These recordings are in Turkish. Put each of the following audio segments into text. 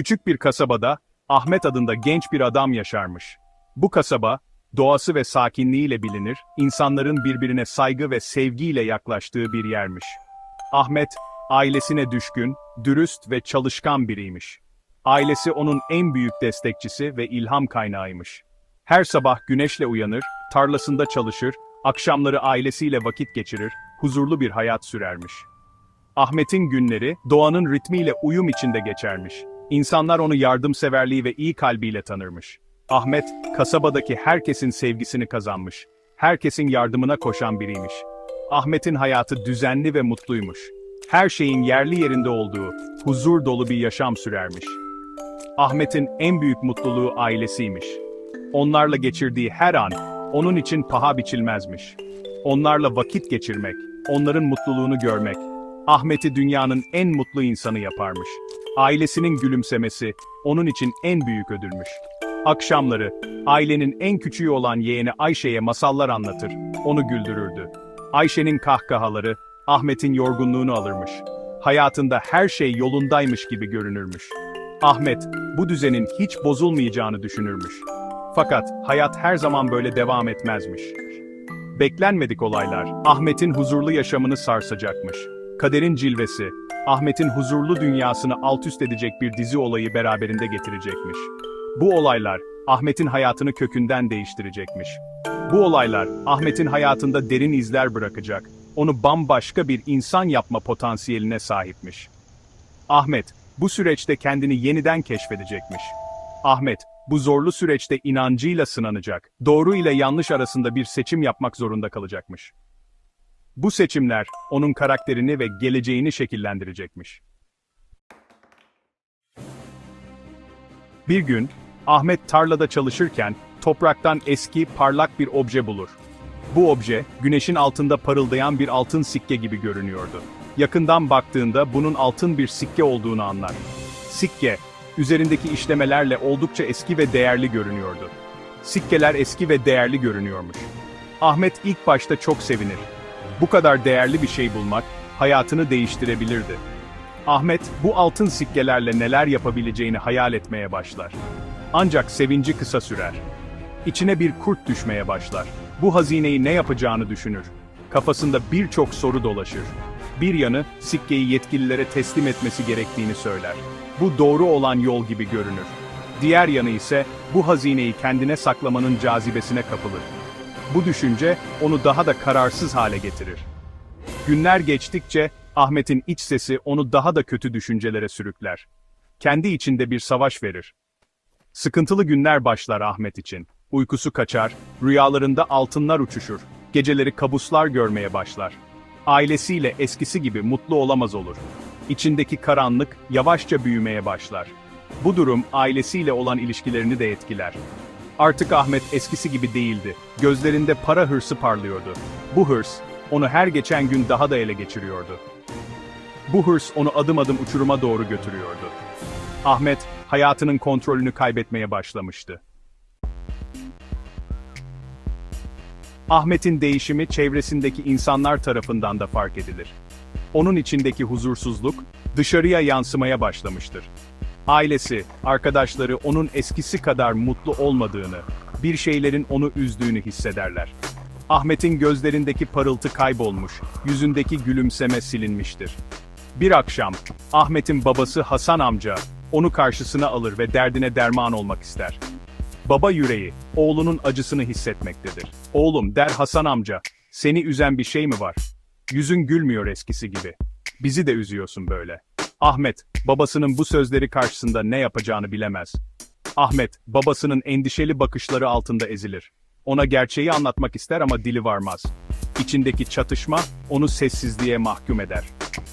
Küçük bir kasabada Ahmet adında genç bir adam yaşarmış. Bu kasaba doğası ve sakinliğiyle bilinir, insanların birbirine saygı ve sevgiyle yaklaştığı bir yermiş. Ahmet ailesine düşkün, dürüst ve çalışkan biriymiş. Ailesi onun en büyük destekçisi ve ilham kaynağıymış. Her sabah güneşle uyanır, tarlasında çalışır, akşamları ailesiyle vakit geçirir, huzurlu bir hayat sürermiş. Ahmet'in günleri doğanın ritmiyle uyum içinde geçermiş. İnsanlar onu yardımseverliği ve iyi kalbiyle tanırmış. Ahmet, kasabadaki herkesin sevgisini kazanmış. Herkesin yardımına koşan biriymiş. Ahmet'in hayatı düzenli ve mutluymuş. Her şeyin yerli yerinde olduğu, huzur dolu bir yaşam sürermiş. Ahmet'in en büyük mutluluğu ailesiymiş. Onlarla geçirdiği her an, onun için paha biçilmezmiş. Onlarla vakit geçirmek, onların mutluluğunu görmek, Ahmet'i dünyanın en mutlu insanı yaparmış. Ailesinin gülümsemesi, onun için en büyük ödülmüş. Akşamları, ailenin en küçüğü olan yeğeni Ayşe'ye masallar anlatır, onu güldürürdü. Ayşe'nin kahkahaları, Ahmet'in yorgunluğunu alırmış. Hayatında her şey yolundaymış gibi görünürmüş. Ahmet, bu düzenin hiç bozulmayacağını düşünürmüş. Fakat hayat her zaman böyle devam etmezmiş. Beklenmedik olaylar, Ahmet'in huzurlu yaşamını sarsacakmış. Kaderin cilvesi, Ahmet'in huzurlu dünyasını alt üst edecek bir dizi olayı beraberinde getirecekmiş. Bu olaylar, Ahmet'in hayatını kökünden değiştirecekmiş. Bu olaylar, Ahmet'in hayatında derin izler bırakacak, onu bambaşka bir insan yapma potansiyeline sahipmiş. Ahmet, bu süreçte kendini yeniden keşfedecekmiş. Ahmet, bu zorlu süreçte inancıyla sınanacak, doğru ile yanlış arasında bir seçim yapmak zorunda kalacakmış. Bu seçimler, onun karakterini ve geleceğini şekillendirecekmiş. Bir gün, Ahmet tarlada çalışırken, topraktan eski, parlak bir obje bulur. Bu obje, güneşin altında parıldayan bir altın sikke gibi görünüyordu. Yakından baktığında bunun altın bir sikke olduğunu anlar. Sikke, üzerindeki işlemelerle oldukça eski ve değerli görünüyordu. Sikkeler eski ve değerli görünüyormuş. Ahmet ilk başta çok sevinir. Bu kadar değerli bir şey bulmak, hayatını değiştirebilirdi. Ahmet, bu altın sikkelerle neler yapabileceğini hayal etmeye başlar. Ancak sevinci kısa sürer. İçine bir kurt düşmeye başlar. Bu hazineyi ne yapacağını düşünür. Kafasında birçok soru dolaşır. Bir yanı, sikkeyi yetkililere teslim etmesi gerektiğini söyler. Bu doğru olan yol gibi görünür. Diğer yanı ise, bu hazineyi kendine saklamanın cazibesine kapılır. Bu düşünce, onu daha da kararsız hale getirir. Günler geçtikçe, Ahmet'in iç sesi onu daha da kötü düşüncelere sürükler. Kendi içinde bir savaş verir. Sıkıntılı günler başlar Ahmet için. Uykusu kaçar, rüyalarında altınlar uçuşur, geceleri kabuslar görmeye başlar. Ailesiyle eskisi gibi mutlu olamaz olur. İçindeki karanlık yavaşça büyümeye başlar. Bu durum ailesiyle olan ilişkilerini de etkiler. Artık Ahmet eskisi gibi değildi. Gözlerinde para hırsı parlıyordu. Bu hırs, onu her geçen gün daha da ele geçiriyordu. Bu hırs onu adım adım uçuruma doğru götürüyordu. Ahmet, hayatının kontrolünü kaybetmeye başlamıştı. Ahmet'in değişimi çevresindeki insanlar tarafından da fark edilir. Onun içindeki huzursuzluk, dışarıya yansımaya başlamıştır. Ailesi, arkadaşları onun eskisi kadar mutlu olmadığını, bir şeylerin onu üzdüğünü hissederler. Ahmet'in gözlerindeki parıltı kaybolmuş, yüzündeki gülümseme silinmiştir. Bir akşam, Ahmet'in babası Hasan amca, onu karşısına alır ve derdine derman olmak ister. Baba yüreği, oğlunun acısını hissetmektedir. Oğlum, der Hasan amca, seni üzen bir şey mi var? Yüzün gülmüyor eskisi gibi. Bizi de üzüyorsun böyle. Ahmet, babasının bu sözleri karşısında ne yapacağını bilemez. Ahmet, babasının endişeli bakışları altında ezilir. Ona gerçeği anlatmak ister ama dili varmaz. İçindeki çatışma, onu sessizliğe mahkum eder.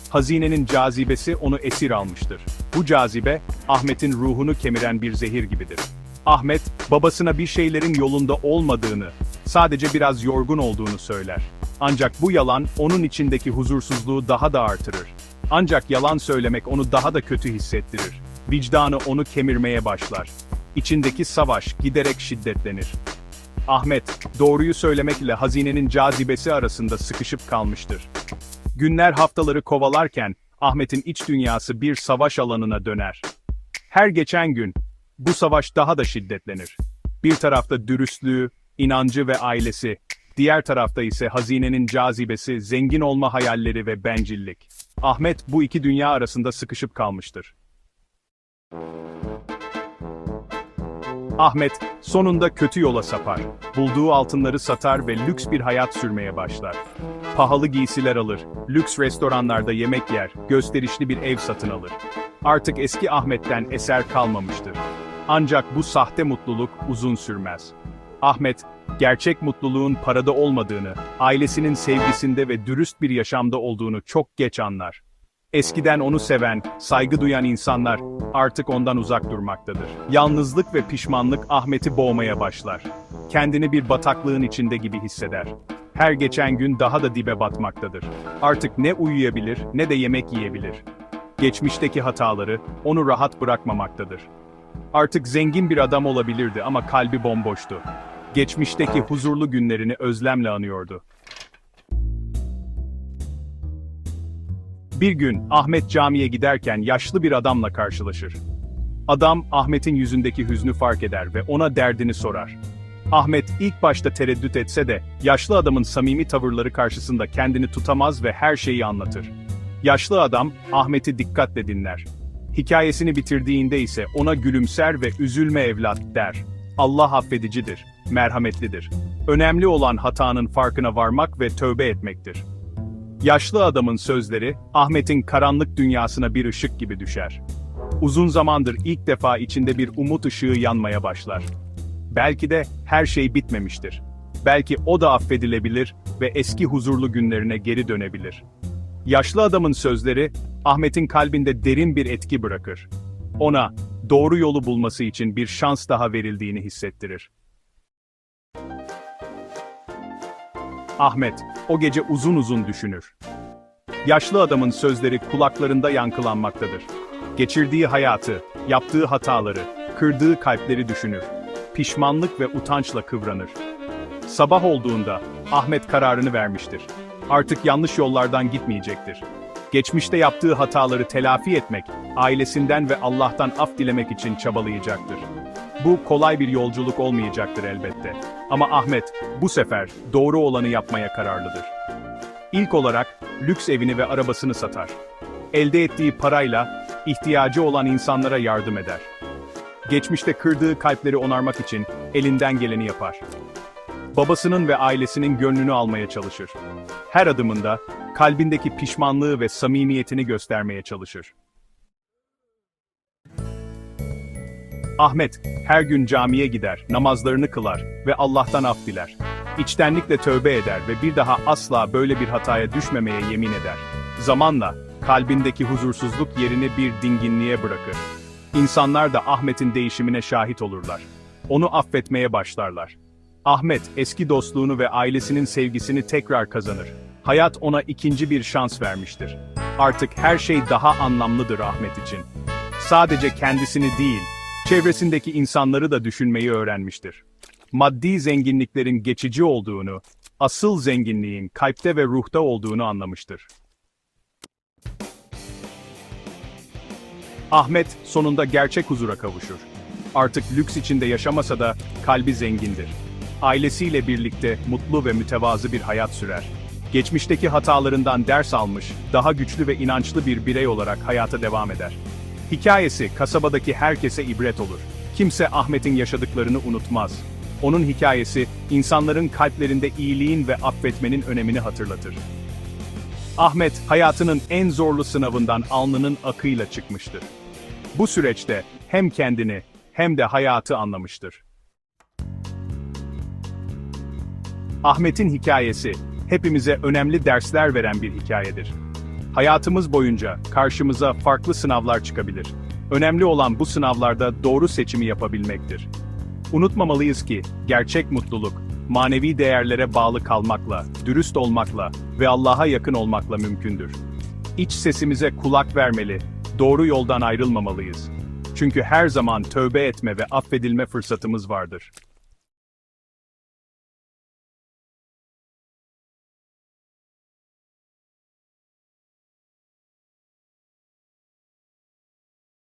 Hazinenin cazibesi onu esir almıştır. Bu cazibe, Ahmet'in ruhunu kemiren bir zehir gibidir. Ahmet, babasına bir şeylerin yolunda olmadığını, sadece biraz yorgun olduğunu söyler. Ancak bu yalan, onun içindeki huzursuzluğu daha da artırır. Ancak yalan söylemek onu daha da kötü hissettirir. Vicdanı onu kemirmeye başlar. İçindeki savaş giderek şiddetlenir. Ahmet, doğruyu söylemek ile hazinenin cazibesi arasında sıkışıp kalmıştır. Günler haftaları kovalarken, Ahmet'in iç dünyası bir savaş alanına döner. her geçen gün bu savaş daha da şiddetlenir. Bir tarafta dürüstlüğü, inancı ve ailesi, diğer tarafta ise hazinenin cazibesi, zengin olma hayalleri ve bencillik. Ahmet bu iki dünya arasında sıkışıp kalmıştır. Ahmet sonunda kötü yola sapar. Bulduğu altınları satar ve lüks bir hayat sürmeye başlar. Pahalı giysiler alır, lüks restoranlarda yemek yer, gösterişli bir ev satın alır. Artık eski Ahmet'ten eser kalmamıştır. Ancak bu sahte mutluluk uzun sürmez. Ahmet, gerçek mutluluğun parada olmadığını, ailesinin sevgisinde ve dürüst bir yaşamda olduğunu çok geç anlar. Eskiden onu seven, saygı duyan insanlar artık ondan uzak durmaktadır. Yalnızlık ve pişmanlık Ahmet'i boğmaya başlar. Kendini bir bataklığın içinde gibi hisseder. Her geçen gün daha da dibe batmaktadır. Artık ne uyuyabilir ne de yemek yiyebilir. Geçmişteki hataları onu rahat bırakmamaktadır. Artık zengin bir adam olabilirdi ama kalbi bomboştu. Geçmişteki huzurlu günlerini özlemle anıyordu. Bir gün Ahmet camiye giderken yaşlı bir adamla karşılaşır. Adam Ahmet'in yüzündeki hüznü fark eder ve ona derdini sorar. Ahmet ilk başta tereddüt etse de yaşlı adamın samimi tavırları karşısında kendini tutamaz ve her şeyi anlatır. Yaşlı adam Ahmet'i dikkatle dinler. Hikayesini bitirdiğinde ise ona gülümser ve üzülme evlat der. Allah affedicidir, merhametlidir. Önemli olan hatanın farkına varmak ve tövbe etmektir. Yaşlı adamın sözleri, Ahmet'in karanlık dünyasına bir ışık gibi düşer. Uzun zamandır ilk defa içinde bir umut ışığı yanmaya başlar. Belki de her şey bitmemiştir. Belki o da affedilebilir ve eski huzurlu günlerine geri dönebilir. Yaşlı adamın sözleri, Ahmet'in kalbinde derin bir etki bırakır. Ona, doğru yolu bulması için bir şans daha verildiğini hissettirir. Ahmet, o gece uzun uzun düşünür. Yaşlı adamın sözleri kulaklarında yankılanmaktadır. Geçirdiği hayatı, yaptığı hataları, kırdığı kalpleri düşünür. Pişmanlık ve utançla kıvranır. Sabah olduğunda Ahmet kararını vermiştir. Artık yanlış yollardan gitmeyecektir. Geçmişte yaptığı hataları telafi etmek, ailesinden ve Allah'tan af dilemek için çabalayacaktır. Bu kolay bir yolculuk olmayacaktır elbette. Ama Ahmet bu sefer doğru olanı yapmaya kararlıdır. İlk olarak lüks evini ve arabasını satar. Elde ettiği parayla ihtiyacı olan insanlara yardım eder. Geçmişte kırdığı kalpleri onarmak için elinden geleni yapar. Babasının ve ailesinin gönlünü almaya çalışır. Her adımında kalbindeki pişmanlığı ve samimiyetini göstermeye çalışır. Ahmet her gün camiye gider, namazlarını kılar ve Allah'tan af diler. İçtenlikle tövbe eder ve bir daha asla böyle bir hataya düşmemeye yemin eder. Zamanla kalbindeki huzursuzluk yerini bir dinginliğe bırakır. İnsanlar da Ahmet'in değişimine şahit olurlar. Onu affetmeye başlarlar. Ahmet eski dostluğunu ve ailesinin sevgisini tekrar kazanır. Hayat ona ikinci bir şans vermiştir. Artık her şey daha anlamlıdır Ahmet için. Sadece kendisini değil, çevresindeki insanları da düşünmeyi öğrenmiştir. Maddi zenginliklerin geçici olduğunu, asıl zenginliğin kalpte ve ruhta olduğunu anlamıştır. Ahmet sonunda gerçek huzura kavuşur. Artık lüks içinde yaşamasa da kalbi zengindir. Ailesiyle birlikte mutlu ve mütevazı bir hayat sürer. Geçmişteki hatalarından ders almış, daha güçlü ve inançlı bir birey olarak hayata devam eder. Hikayesi kasabadaki herkese ibret olur. Kimse Ahmet'in yaşadıklarını unutmaz. Onun hikayesi insanların kalplerinde iyiliğin ve affetmenin önemini hatırlatır. Ahmet hayatının en zorlu sınavından alnının akıyla çıkmıştır. Bu süreçte hem kendini hem de hayatı anlamıştır. Ahmet'in hikayesi hepimize önemli dersler veren bir hikayedir. Hayatımız boyunca karşımıza farklı sınavlar çıkabilir. Önemli olan bu sınavlarda doğru seçimi yapabilmektir. Unutmamalıyız ki gerçek mutluluk manevi değerlere bağlı kalmakla, dürüst olmakla ve Allah'a yakın olmakla mümkündür. İç sesimize kulak vermeli, doğru yoldan ayrılmamalıyız. Çünkü her zaman tövbe etme ve affedilme fırsatımız vardır.